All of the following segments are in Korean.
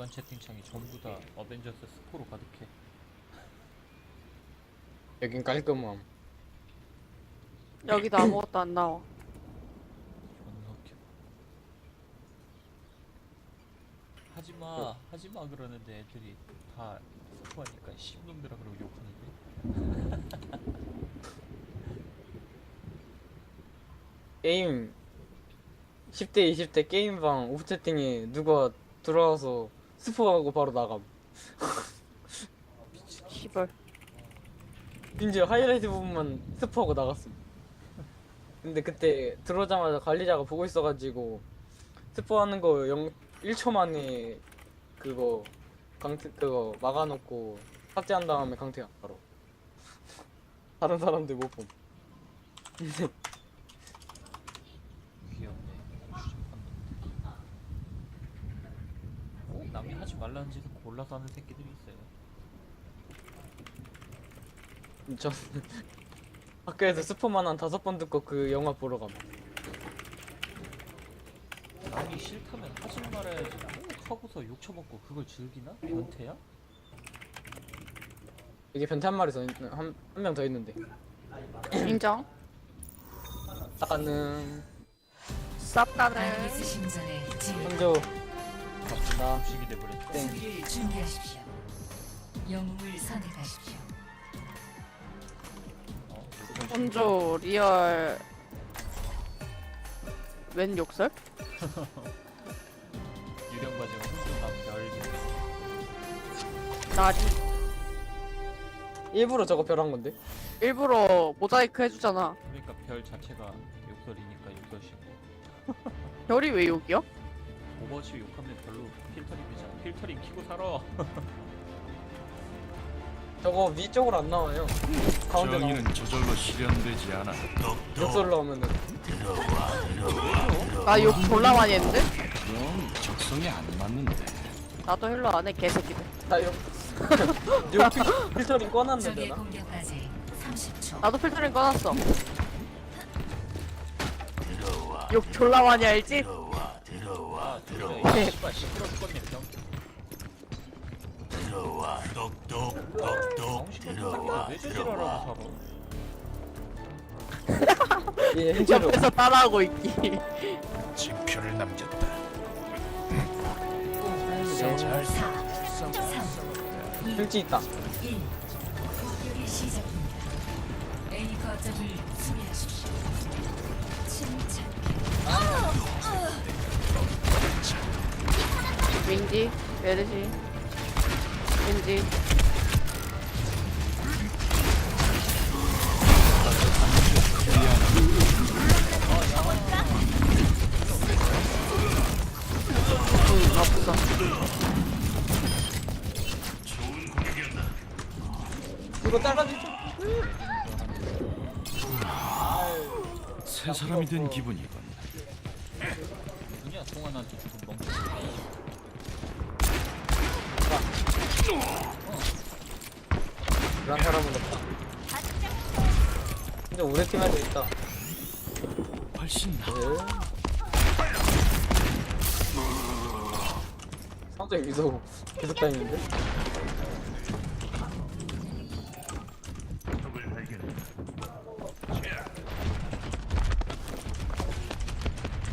일반 채팅창이 전부 다 어벤져스 스포로 가득해. 여긴 깔끔함. 여기도 아무것도 안 나와. 존나 웃겨. 하지마, 하지마 그러는데 애들이 다 스포하니까 씹놈들아 그러고 욕하는데. 게임 10대 20대 게임방 오프 채팅에 누가 들어와서 스포하고 바로 나감. 시벌. 심지어 하이라이트 부분만 스포하고 나갔음. 근데 그때 들어오자마자 관리자가 보고 있어가지고 스포하는 거 0, 1초 만에 그거 강퇴 그거 막아놓고 삭제한 다음에 강퇴야 바로. 다른 사람들 못 봄. 귀엽네. 추적한 놈들. 꼭 남이 하지 골라서 하는 새끼들이 있어요. 전 학교에서 스포만 한 다섯 번 듣고 그 영화 보러 감. 남이 싫다면 하지 말아야지. 꼭 하고서 욕 처먹고 그걸 즐기나? 변태야? 이게 변태 한 마리 더 한한 명더 있는데. 인정. 신전의 진을 성조 갑시다. 음식이 돼버렸다. 땡. 수비를 준비하십시오. 영웅을 선택하십시오. 어, 혼조 리얼. 웬 욕설? 유령 과제가 혼자 남별 나리. 일부러 저거 별한 건데. 일부러 모자이크 해주잖아. 그러니까 별 자체가 욕설이니까 욕설이고 별이 왜 욕이야? 오버워치 욕하면 별로 필터링 되잖아. 필터링 키고 살아. 저거 위쪽으로 안 나와요. 가운데 나와. 정의는 저절로 실현되지 않아. 역설로 하면은 나 욕 졸라 많이 했는데? 그럼 적성에 안 맞는데. 나도 헬로 안 해, 개새끼들. 나 필- 필터링 꺼놨는데 적의 나. 공격까지 30초. 나도 필터링 꺼놨어. 욕 졸라 많이 알지? 아, 진짜 이 씨발 시끄러 죽겠네 병. 들어와. 똑똑 똑똑 들어와. 왜 저지랄하고 예, 행체로. 옆에서 따라하고 있기. 징표를 남겼다. 잘 4, 3, 필지 있다. 1. 공격이 시작됩니다. A 거점을 수비하십시오. 침착. 윈지, 메르시, 윈지. 응, 없어. 이거 따라주죠. 새 사람이 된 기분이군. 누구냐 송환한테 죽은 그런 사람은 없다. 근데 우리 팀에도 있다. 훨씬 나. 네. 상당히 미소 계속 다니는데?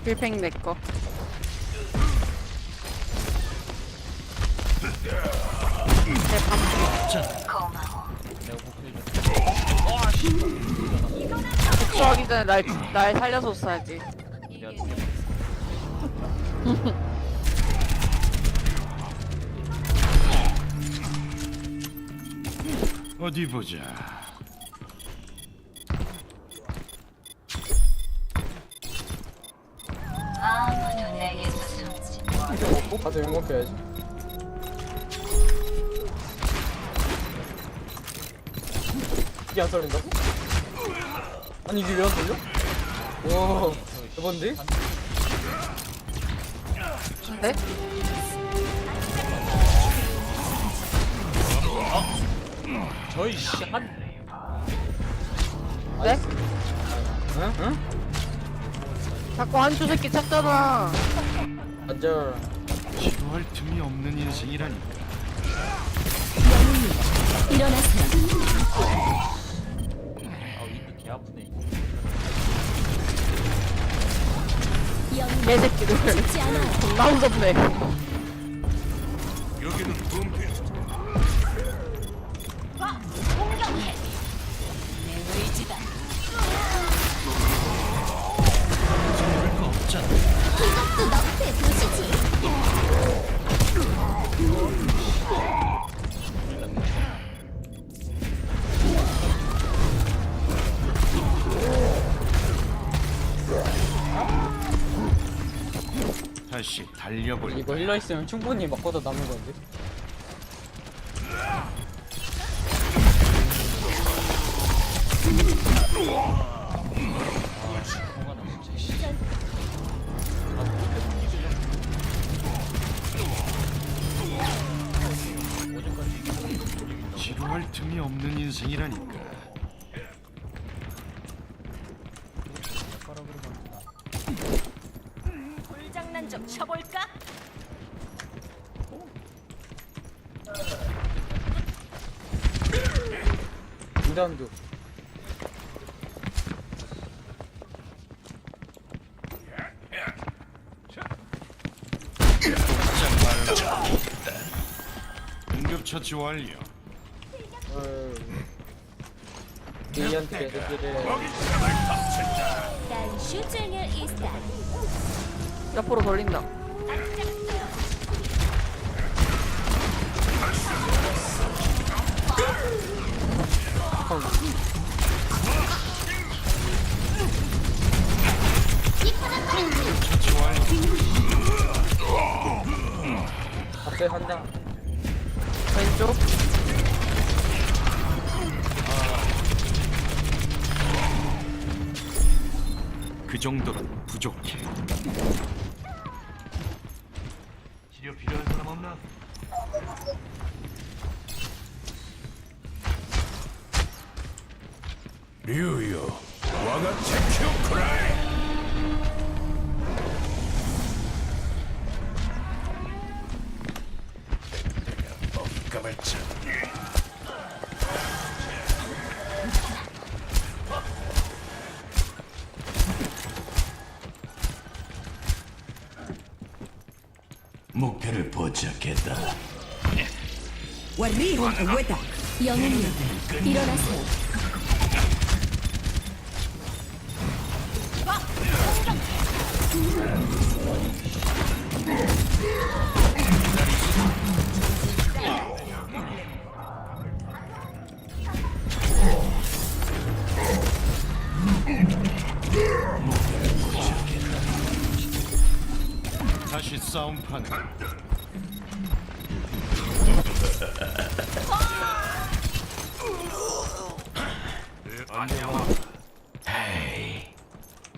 빌팽 내꺼. 복수하기 전에 날, 날 살려서 써야지. 내가 죽여. 어디 보자. 가서 욕 먹혀야지. 이게 안 썰린다고? 아니 이게 왜안 썰려? 와 대박인데? 네? 저이 씨 한 네? 응? 응? 자꾸 한주 새끼 찾잖아. 맞아 기도할 틈이 없는 인생이라니까. 일어나세요. 아 아프네 개새끼들. 존나 무섭네. 여기는 붐피. 내 달려볼. 이거 힐러 있으면 충분히 먹고도 남은 건데. 지루할 틈이 없는 인생이라니까. 불장난 좀 쳐볼까? 꼼짝 말라. 응급 처치 완료. 어. 리언트 개새끼를 난 슈즈nger 이스타. 옆으로 돌린다. 완료. 갑자기 한다. 왼쪽. 그 정도는 부족해. 치료 필요한 사람 없나? 류요, 와가 테큐쿠라이. 까발자. 목표를 포착했다. 영웅이여 일어나세요. 다시 싸움판.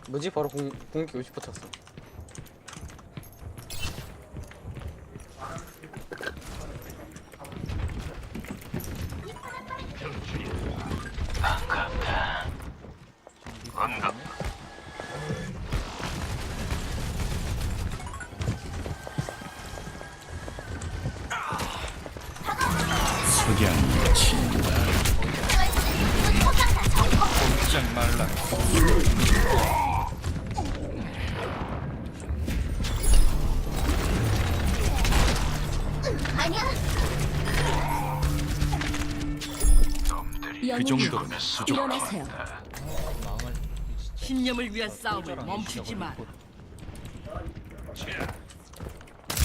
뭐지? 바로 공, 공기 50% 탔어. 석양이 친다. 꼼짝 말라. 그 정도면. 일어나세요. 진짜 신념을 위한 싸움을 멈추지 마.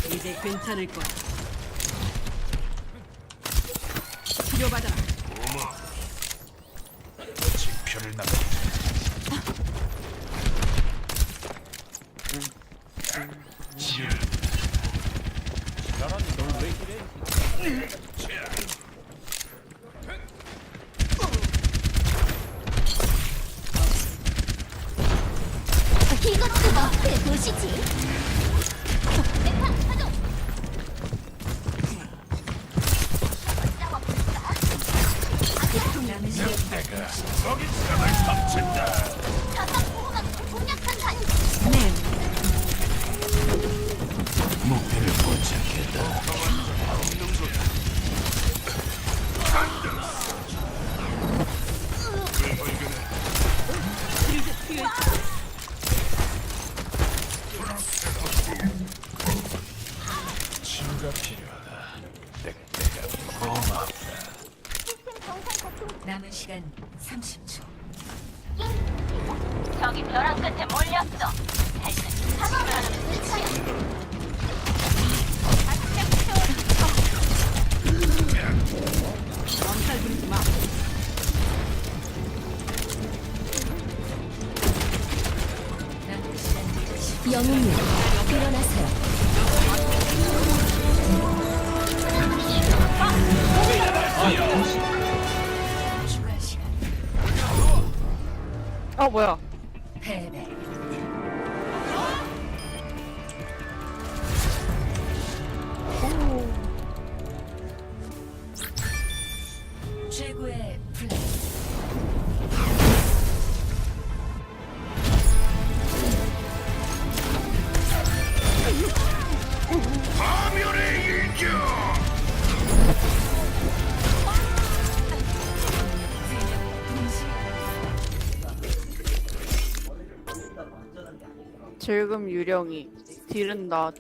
이제 괜찮을 거야. 치료받아라. 표를 남. 나란히 널왜 이래 이것도 너의 도시지. 시간 30초. 저기 벼랑 끝에 몰렸어. 살짝 참으면 끝이야. 엄살 부리지 마. 남은 시간 영웅님, 일어나 뭐야? 즐금 유령이 딜은 나